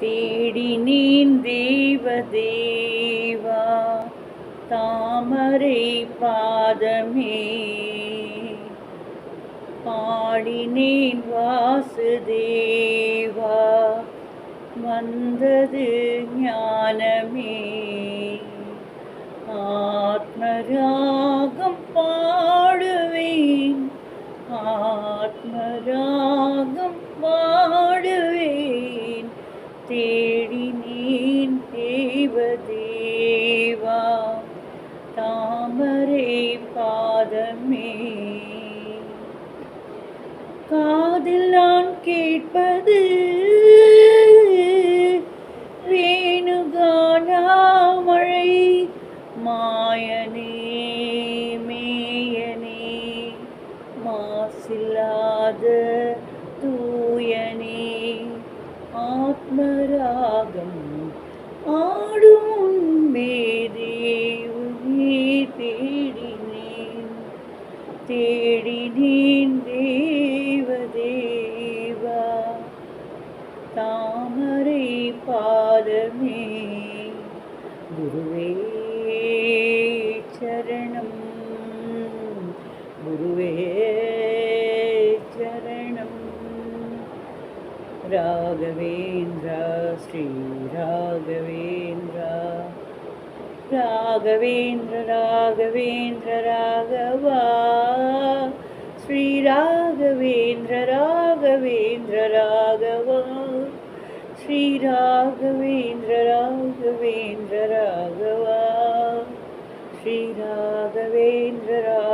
தேடினேன் தேவ தேவா தாமரை பாதமே. பாடினேன் வாசுதேவா வந்தது ஞானமே. ஆத்மராகம் பாடுவேன் ஆத்மராகம் பா அவரே பாதமே. காதில் நான் கேட்பது வேணுகானாமழை மாயனே மேயனே மாசில்லாத தூயனே. ஆத்மராகம் பாதமே குருவே சரணம் குருவே சரணம் ராகவேந்திரா ஸ்ரீ ராகவேந்திரா ராகவேந்திர ராகவேந்திர ராகவா ஸ்ரீ ராகவேந்திர ராகவேந்திர ராகவா श्री राघवेन्द्र राघवेन्द्र राघवा श्री राघवेन्द्र राघ